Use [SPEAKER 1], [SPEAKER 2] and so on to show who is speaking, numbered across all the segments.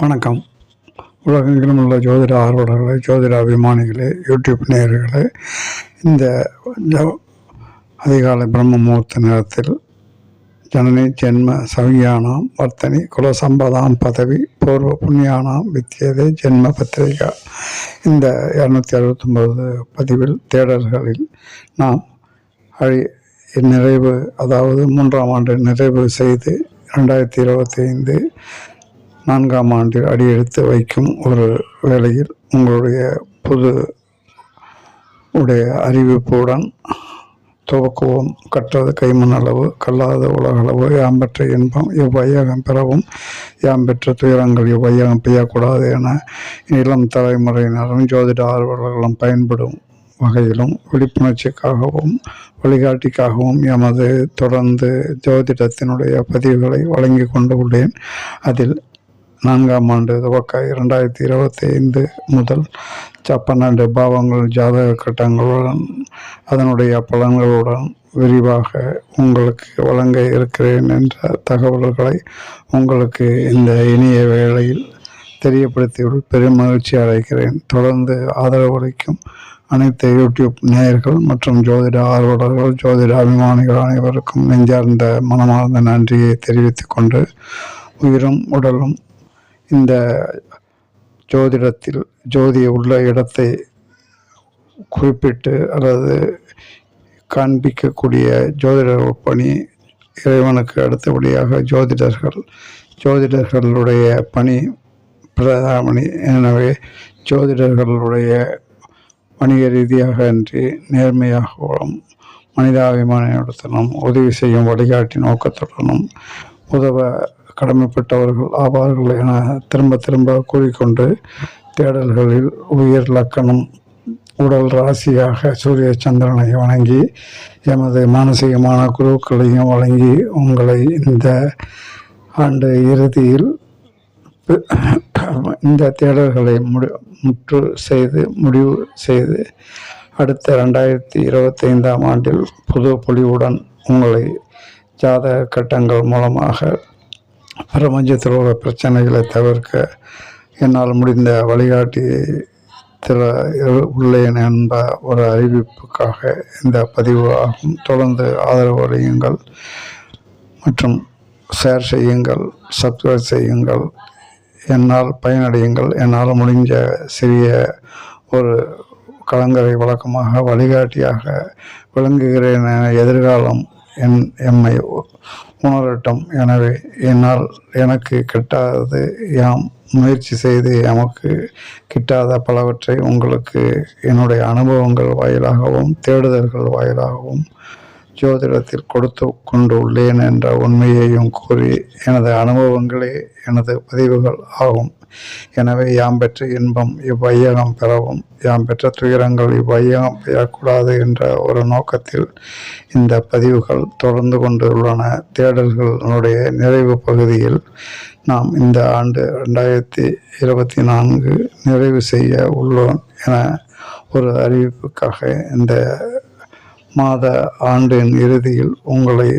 [SPEAKER 1] வணக்கம். உலகெங்கிலும் உள்ள ஜோதிட ஆர்வலர்களே ஜோதிட அபிமானிகளே யூடியூப் நேயர்களே இந்த ஜ- அதிகாலை பிரம்ம முகூர்த்த நேரத்தில் ஜனனி ஜென்ம சவியானாம் வர்த்தனி குலசம்பதாம் பதவி பூர்வ புண்ணியானாம் வித்தியதே ஜென்ம பத்திரிகா இந்த இரநூத்தி அறுபத்தொம்பது பதிவில் தேடல்களில் நாம் அழி நிறைவு அதாவது மூன்றாம் ஆண்டு நிறைவு செய்து ரெண்டாயிரத்தி இருபத்தி ஐந்து நான்காம் ஆண்டில் அடியெடுத்து வைக்கும் ஒரு வேளையில் உங்களுடைய புது உடைய அறிவிப்புடன் துவக்குவோம். கற்றது கைமண் அளவு கல்லாத உலகளவு யாம் பெற்ற இன்பம் இவ்வையகம் பெறவும் யாம் பெற்ற துயரங்கள் இவ்வையகம் பெய்யக்கூடாது என இளம் தலைமுறையினரும் ஜோதிட ஆர்வலர்களும் பயன்படும் வகையிலும் விழிப்புணர்ச்சிக்காகவும் வழிகாட்டிக்காகவும் எமது தொடர்ந்து ஜோதிடத்தினுடைய பதிவுகளை வழங்கி கொண்டு உள்ளேன். அதில் நான்காம் ஆண்டு துவக்க இரண்டாயிரத்தி இருபத்தி ஐந்து முதல் பன்னெண்டு பாவங்கள் ஜாதக கட்டங்களுடன் அதனுடைய பலன்களுடன் விரிவாக உங்களுக்கு வழங்க இருக்கிறேன் என்ற தகவல்களை உங்களுக்கு இந்த இனிய வேளையில் தெரியப்படுத்தியுள் பெருமகிழ்ச்சி அடைகிறேன். தொடர்ந்து ஆதரவளிக்கும் அனைத்து யூடியூப் நேயர்கள் மற்றும் ஜோதிட ஆர்வலர்கள் ஜோதிட அபிமானிகள் அனைவருக்கும் நெஞ்சார்ந்த மனமார்ந்த நன்றியை தெரிவித்துக்கொண்டு உயிரும் உடலும் இந்த ஜோதிடத்தில் ஜோதி உள்ள இடத்தை குறிப்பிட்டு அல்லது காண்பிக்கக்கூடிய ஜோதிட பணி இறைவனுக்கு அடுத்தபடியாக ஜோதிடர்கள் ஜோதிடர்களுடைய பணி பிரதாமணி எனவே ஜோதிடர்களுடைய வணிக ரீதியாக அன்றி நேர்மையாகவும் மனிதாபிமானத்துடனும் உதவி செய்யும் வழிகாட்டி நோக்கத்துடனும் உதவ கடமைப்பட்டவர்கள் ஆவார்கள் என திரும்ப திரும்ப கூறிக்கொண்டு தேடல்களில் உயிர் லக்கணம் உடல் ராசியாக சூரிய சந்திரனை வணங்கி எமது மானசீகமான குருக்களையும் வழங்கி உங்களை இந்த ஆண்டு இறுதியில் இந்த தேடல்களை முடி முற்று செய்து முடிவு செய்து அடுத்த ரெண்டாயிரத்தி இருபத்தைந்தாம் ஆண்டில் புது பொலிவுடன் உங்களை ஜாதக கட்டங்கள் மூலமாக பிரபஞ்சத்தில் உள்ள பிரச்சனைகளை தவிர்க்க என்னால் முடிந்த வழிகாட்டி திற உள்ளேன் என்ப ஒரு அறிவிப்புக்காக இந்த பதிவு ஆகும். தொடர்ந்து ஆதரவு அளியுங்கள் மற்றும் ஷேர் செய்யுங்கள் சப்ஸ்கிரைப் செய்யுங்கள். என்னால் பயனடையுங்கள். என்னால் முடிஞ்ச சிறிய ஒரு கலங்கரை வழக்கமாக வழிகாட்டியாக விளங்குகிறேன் என எதிர்காலம் என் எம்மை உணரட்டும். எனவே என்னால் எனக்கு கிட்டாதது யாம் முயற்சி செய்து எமக்கு கிட்டாத பலவற்றை உங்களுக்கு என்னுடைய அனுபவங்கள் வாயிலாகவும் தேடுதல்கள் வாயிலாகவும் ஜோதிடத்தில் கொடுத்து கொண்டு உள்ளேன் என்ற உண்மையையும் கூறி எனது அனுபவங்களே எனது பதிவுகள் ஆகும். எனவே யாம் பெற்ற இன்பம் இவ்வையகம் பெறவும் யாம் பெற்ற துயரங்கள் இவ்வையகம் பெறக்கூடாது என்ற ஒரு நோக்கத்தில் இந்த பதிவுகள் தொடர்ந்து கொண்டுள்ளன. தேடல்களுடைய நிறைவு பகுதியில் நாம் இந்த ஆண்டு ரெண்டாயிரத்தி இருபத்தி நான்கு நிறைவு செய்ய உள்ளோம் என ஒரு அறிவிப்புக்காக இந்த மாத ஆண்டின் இறுதியில் உங்களை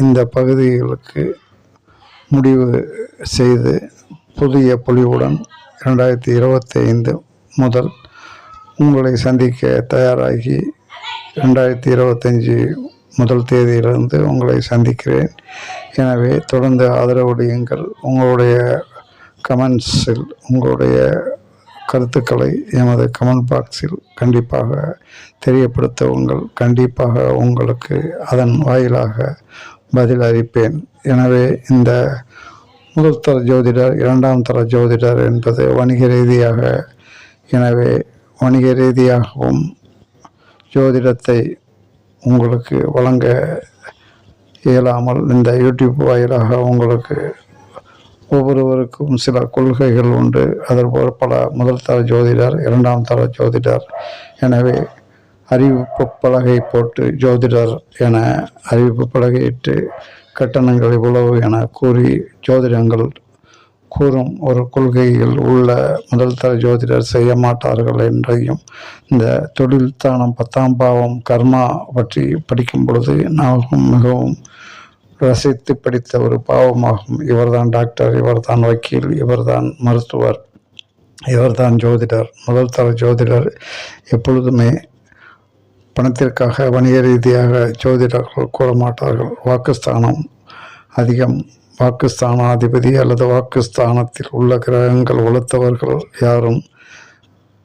[SPEAKER 1] இந்த பகுதிகளுக்கு முடிவு செய்து புதிய பொலிவுடன் ரெண்டாயிரத்தி இருபத்தி ஐந்து முதல் உங்களை சந்திக்க தயாராகி ரெண்டாயிரத்தி இருபத்தஞ்சி முதல் தேதியிலிருந்து உங்களை சந்திக்கிறேன். எனவே தொடர்ந்து ஆதரவளியுங்கள் உங்களுடைய கமெண்ட்ஸில் உங்களுடைய கருத்துக்களை எமது கமெண்ட் பாக்ஸில் கண்டிப்பாக தெரியப்படுத்துங்கள் கண்டிப்பாக உங்களுக்கு அதன் வாயிலாக பதில் அளிப்பேன் எனவே இந்த முதல் தர ஜோதிடர் இரண்டாம் தர ஜோதிடர் என்பது வணிக ரீதியாக எனவே வணிக ரீதியாகவும் ஜோதிடத்தை உங்களுக்கு வழங்க இயலாமல் இந்த யூடியூப் வாயிலாக உங்களுக்கு ஒவ்வொருவருக்கும் சில கொள்கைகள் உண்டு. அதற்போல் பல முதல் தர ஜோதிடர் இரண்டாம் தர ஜோதிடர். எனவே அறிவிப்பு பலகை போட்டு ஜோதிடர் என அறிவிப்பு பலகையிட்டு கட்டணங்கள் இவ்வளவு என கூறி ஜோதிடங்கள் கூறும் ஒரு கொள்கையில் உள்ள முதல் தர ஜோதிடர் செய்ய மாட்டார்கள் என்றையும் இந்த தொழில் தானம் பத்தாம் பாவம் கர்மா பற்றி படிக்கும் பொழுது நாம் மிகவும் ரசித்து படித்த ஒரு பாவமாகும். இவர்தான் டாக்டர் இவர்தான் வக்கீல் இவர்தான் மருத்துவர் இவர்தான் ஜோதிடர். முதல் தர ஜோதிடர் எப்பொழுதுமே பணத்திற்காக வணிக ரீதியாக ஜோதிடர்கள் கூற மாட்டார்கள் வாக்குஸ்தானம் அதிகம். வாக்குஸ்தானாதிபதி அல்லது வாக்குஸ்தானத்தில் உள்ள கிரகங்கள் உழைத்தவர்கள் யாரும்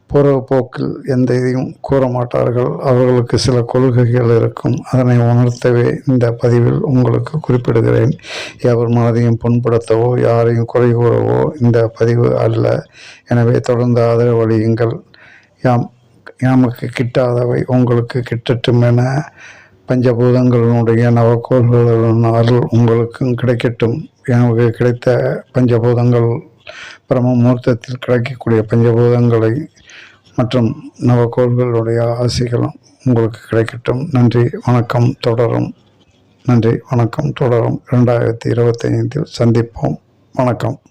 [SPEAKER 1] பூர்வ போக்கில் எந்த இதையும் கூற மாட்டார்கள் அவர்களுக்கு சில கொள்கைகள் இருக்கும். அதனை உணர்த்தவே இந்த பதிவில் உங்களுக்கு குறிப்பிடுகிறேன். எவர் மனதையும் புண்படுத்தவோ யாரையும் குறை கூறவோ இந்த பதிவு அல்ல. எனவே தொடர்ந்து ஆதரவளியுங்கள். யாம் நமக்கு கிட்டாதவை உங்களுக்கு கிட்டட்டும் என பஞ்சபூதங்களினுடைய நவக்கோள்களின் அருள் உங்களுக்கும் கிடைக்கட்டும். எனக்கு கிடைத்த பஞ்சபூதங்கள் பிரம்ம முகூர்த்தத்தில் கிடைக்கக்கூடிய பஞ்சபூதங்களை மற்றும் நவக்கோள்களுடைய ஆசைகளும் உங்களுக்கு கிடைக்கட்டும். நன்றி வணக்கம் தொடரும். நன்றி வணக்கம் தொடரும். ரெண்டாயிரத்தி இருபத்தைந்தில் சந்திப்போம். வணக்கம்.